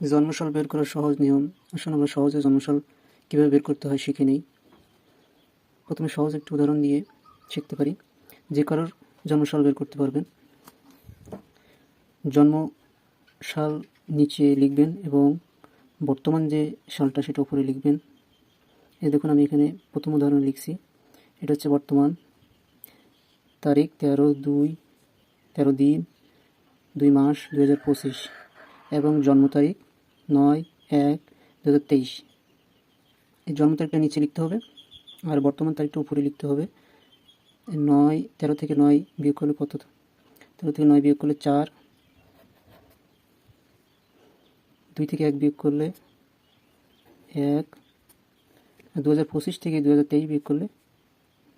জন্মসাল বের করার সহজ নিয়ম। আসলে আমরা সহজে জন্মসাল কীভাবে বের করতে হয় শিখে নেই। প্রথমে সহজ একটি উদাহরণ দিয়ে শিখতে পারি। যে কারোর জন্মসাল বের করতে পারবেন। জন্ম সাল নিচে লিখবেন এবং বর্তমান যে সালটা সেটা উপরে লিখবেন। এ দেখুন, আমি এখানে প্রথম উদাহরণ লিখছি। এটা হচ্ছে বর্তমান তারিখ, তেরো দুই, তেরো দিন, দুই মাস দু হাজার পঁচিশ এবং জন্ম তারিখ নয়, এক দু হাজার তেইশ জন্ম তারিখটা নিচে লিখতে হবে, আর বর্তমান তারিখটা উপরে লিখতে হবে। নয়, তেরো থেকে নয় বিয়োগ করলে কত? তেরো থেকে নয় বিয়োগ করলে চার। দুই থেকে এক বিয়োগ করলে এক। দু হাজার পঁচিশ থেকে দু হাজার তেইশ বিয়োগ করলে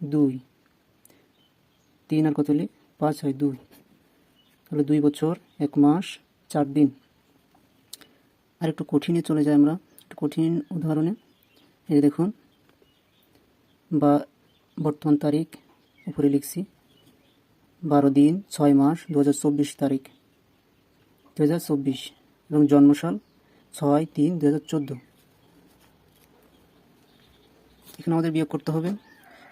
দুই। তিন আর কত হলে? পাঁচ হয় দুই। তাহলে দুই বছর, এক মাস, চার দিন। আর একটু কঠিনে চলে যাই আমরা, একটু কঠিন উদাহরণে। এই দেখুন, বা বর্তমান তারিখ, উপরে লিখছি, বারো দিন, ছয় মাস দু হাজার চব্বিশ তারিখ। দু হাজার চব্বিশ এবং জন্মসাল, ছয় তিন দু এখানে আমাদের বিয়োগ করতে হবে।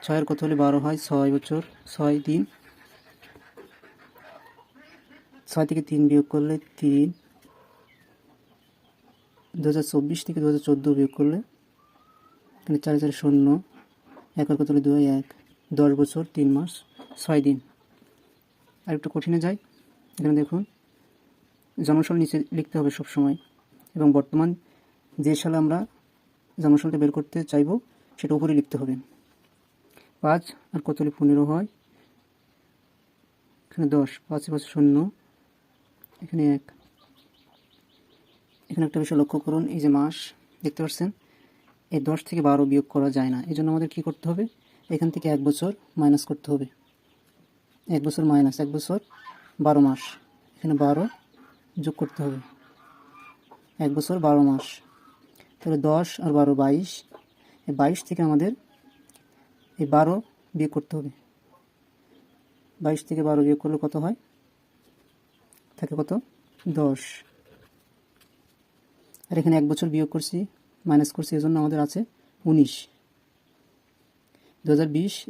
ছয়ের কত হলে বারো হয়? ছয় বছর, ছয় দিন। ছয় থেকে তিন বিয়োগ করলে তিন দু হাজার চব্বিশ থেকে দু হাজার চোদ্দ বিয়োগ করলে, এখানে চারে চারে শূন্য একের কত হলে দুই এক, দশ বছর, তিন মাস, ছয় দিন। আর একটু কঠিনে যাই, এখানে দেখুন জন্মসাল নিচে লিখতে হবে সব সময় এবং বর্তমান যে সালে আমরা জন্মসালটা বের করতে চাইব, সেটা উপরে লিখতে হবে। পাঁচ আর কত হলে পনেরো হয়? এখানে দশ, পাঁচ পাঁচ শূন্য, এখানে এক এখানে একটা বিষয় লক্ষ্য করুন, এই যে মাস, দেখতে পাচ্ছেন এই দশ থেকে বারো বিয়োগ করা যায় না। এই জন্য আমাদের কী করতে হবে? এখান থেকে এক বছর মাইনাস করতে হবে। এক বছর মাইনাস এক বছর বারো মাস। এখানে বারো যোগ করতে হবে। এক বছর বারো মাস। তাহলে দশ আর বারো বাইশ। এই বাইশ থেকে আমাদের এই বারো বিয়োগ করতে হবে। বাইশ থেকে বারো বিয়োগ করলে কত হয়? থাকে কত? দশ। আর এখানে এক বছর বিয়োগ করছি মাইনাস করছি এই জন্য আমাদের আছে উনিশ। দু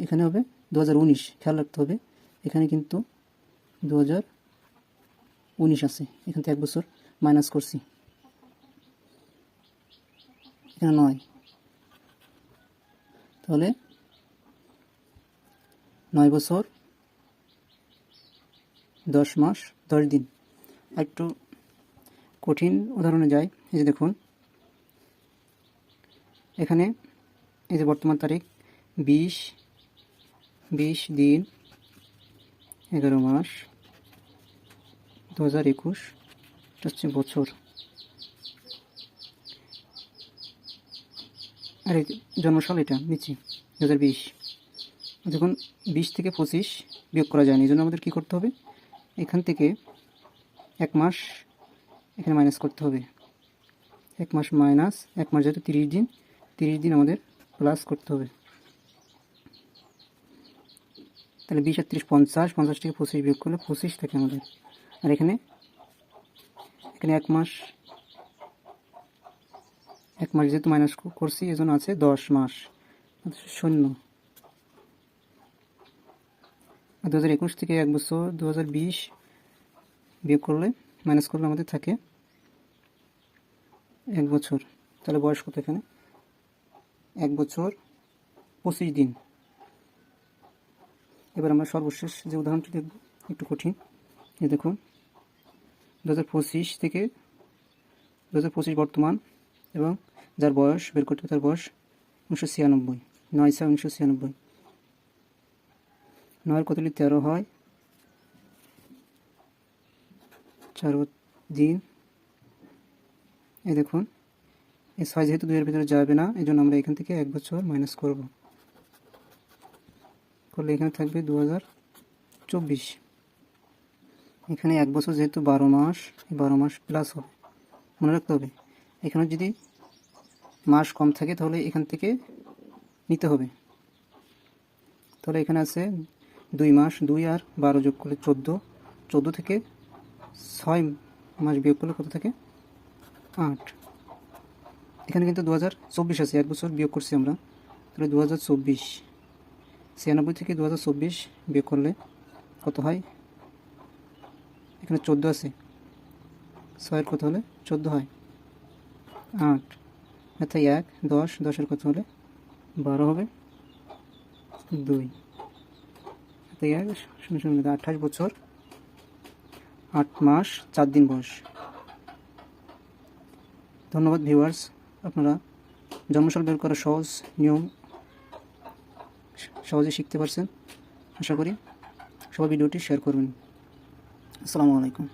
এখানে হবে দু হাজার উনিশ, খেয়াল রাখতে হবে। এখানে কিন্তু দু হাজার উনিশ আছে, এখান থেকে এক বছর মাইনাস করছি। এখানে নয়। তাহলে নয় বছর, দশ মাস, দশ দিন। একটু কঠিন উদাহরণে যাই। এই যে দেখুন। এখানে এই যে বর্তমান তারিখ, বিশ বিশ দিন, এগারো মাস, দু হাজার একুশ হচ্ছে বছর। আর এই জন্মসাল এটা, নিচে, দু হাজার বিশ। দেখুন বিশ থেকে পঁচিশ বিয়োগ করা যায়নি, এই জন্য আমাদের কী করতে হবে? এখান থেকে এক মাস এখানে মাইনাস করতে হবে। এক মাস মাইনাস, এক মাস যেহেতু তিরিশ দিন তিরিশ দিন আমাদের প্লাস করতে হবে। তাহলে বিশ আর তিরিশ পঞ্চাশ পঞ্চাশ থেকে পঁচিশ বিয়োগ করলে পঁচিশ থাকে আমাদের। আর এখানে এখানে এক মাস এক মাস যেহেতু মাইনাস করছি, এজন্য আছে দশ মাস। শূন্য। দু হাজার একুশ থেকে এক বছর দু হাজার বিশ বিয়োগ করলে মাইনাস করলে আমাদের থাকে এক বছর। তাহলে বয়স কত এখানে? এক বছর পঁচিশ দিন। এবার আমরা সর্বশেষ যে উদাহরণটি দেখব, একটু কঠিন। এ দেখুন দু হাজার পঁচিশ থেকে দু হাজার পঁচিশ বর্তমান এবং যার বয়স, বের করতে তার বয়স, উনিশশো ছিয়ানব্বই। নয় ছয় উনিশশো ছিয়ানব্বই। নয়ের কতলি তেরো হয়। চার দিন এই দেখুন, এই ছয় যেহেতু দুইয়ের ভিতরে যাবে না এই জন্য আমরা এখান থেকে এক বছর মাইনাস করব। করলে এখানে থাকবে দু হাজার চব্বিশ। এখানে এক বছর যেহেতু বারো মাস বারো মাস প্লাস হবে। মনে রাখতে হবে, এখানে যদি মাস কম থাকে তাহলে এখান থেকে নিতে হবে। তাহলে এখানে আছে দুই মাস, দুই আর বারো যোগ করলে চোদ্দ। চোদ্দ থেকে ছয় মাস বিয়োগ করলে কত থাকে? আট। এখানে কিন্তু দু হাজার চব্বিশ আছে, এক বছর বিয়োগ করছি আমরা। তাহলে দু হাজার চব্বিশ, ছিয়ানব্বই থেকে দু হাজার চব্বিশ বিয়োগ করলে কত হয়? এখানে চোদ্দ আছে। ছয়ের কত হলে চোদ্দ হয়? আট। অর্থাৎ এক, দশ, দশের কত হলে বারো হবে? দুই। এক, শূন্য শূন্য, আঠাশ বছর, আট মাস, চার দিন বয়স। ধন্যবাদ ভিউয়ার্স আপনারা জন্মসাল বের করা সহজ নিয়ম সহজে শিখতে পারছেন। আশা করি সবাই ভিডিওটি শেয়ার করবেন। আসসালামু আলাইকুম।